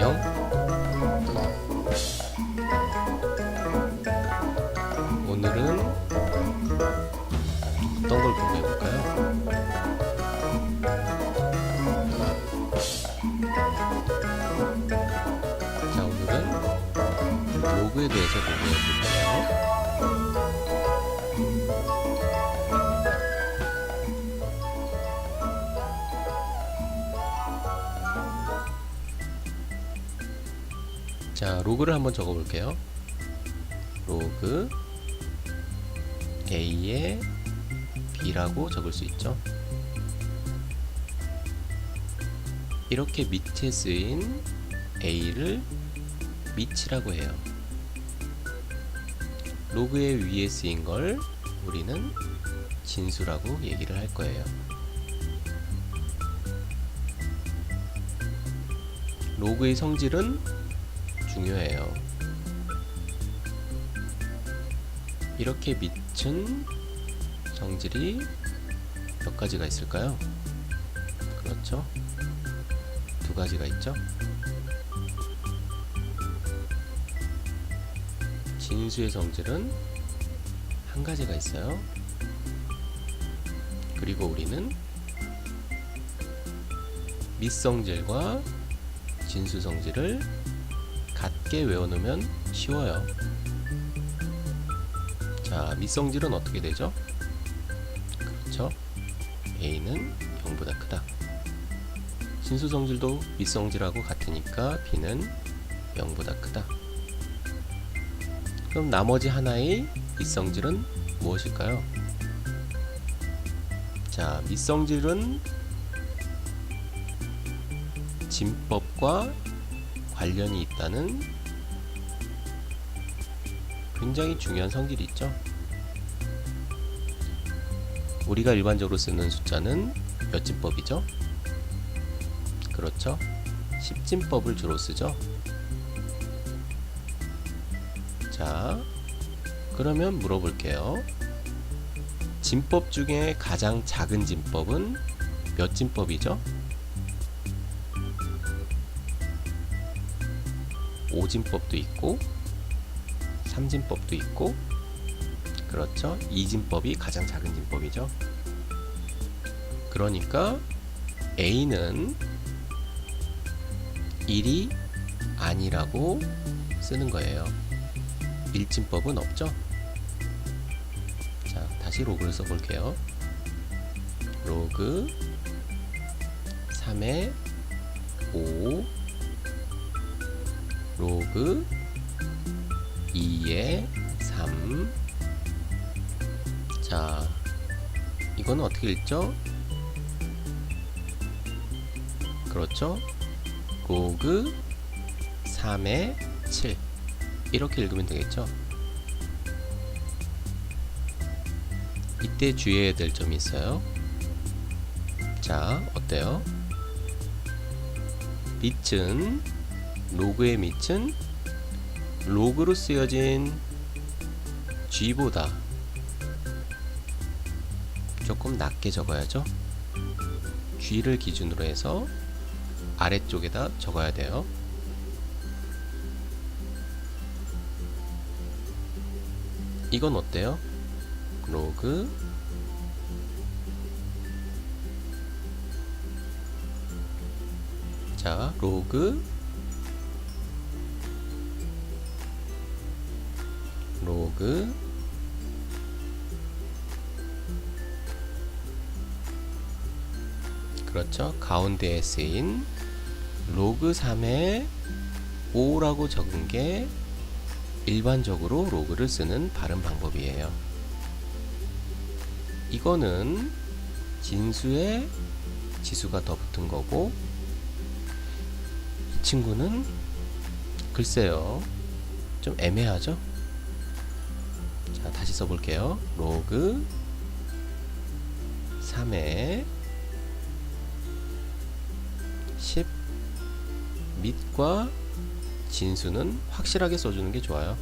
안녕. 오늘은 어떤 걸 공부해 볼까요? 자, 오늘은 로그에 대해서 공부해 볼게요. 로그를 한번 적어 볼게요. 로그 A에 B라고 적을 수 있죠. 이렇게 밑에 쓰인 A를 밑이라고 해요. 로그의 위에 쓰인 걸 우리는 진수라고 얘기를 할 거예요. 로그의 성질은 중요해요. 이렇게 밑은 성질이 몇 가지가 있을까요? 그렇죠? 두 가지가 있죠? 진수의 성질은 한 가지가 있어요. 그리고 우리는 밑성질과 진수 성질을 같게 외워놓으면 쉬워요. 자, 밑성질은 어떻게 되죠? 그렇죠. A는 0보다 크다. 진수 성질도 밑성질하고 같으니까 B는 0보다 크다. 그럼 나머지 하나의 밑성질은 무엇일까요? 자, 밑성질은 진법과 관련이 있다는 굉장히 중요한 성질이 있죠. 우리가 일반적으로 쓰는 숫자는 몇 진법이죠? 그렇죠. 10진법을 주로 쓰죠. 자, 그러면 물어볼게요. 진법 중에 가장 작은 진법은 몇 진법이죠? 5진법도 있고 3진법도 있고 그렇죠. 2진법이 가장 작은 진법이죠. 그러니까 A는 1이 아니라고 쓰는 거예요. 1진법은 없죠? 자, 다시 로그를 써볼게요. 로그 3의 5 로그 2의 3 자, 이거는 어떻게 읽죠? 그렇죠? 로그 3의 7 이렇게 읽으면 되겠죠? 이때 주의해야 될 점이 있어요. 자, 어때요? 밑은 로그의 밑은 로그로 쓰여진 G보다 조금 낮게 적어야죠. G를 기준으로 해서 아래쪽에다 적어야 돼요. 이건 어때요? 로그 자, 로그 로그 그렇죠. 가운데에 쓰인 로그 3에 5라고 적은 게 일반적으로 로그를 쓰는 발음 방법이에요. 이거는 진수에 지수가 더 붙은 거고 이 친구는 글쎄요. 좀 애매하죠? 자, 다시 써볼게요. 로그 3에 10 밑과 진수는 확실하게 써주는 게 좋아요.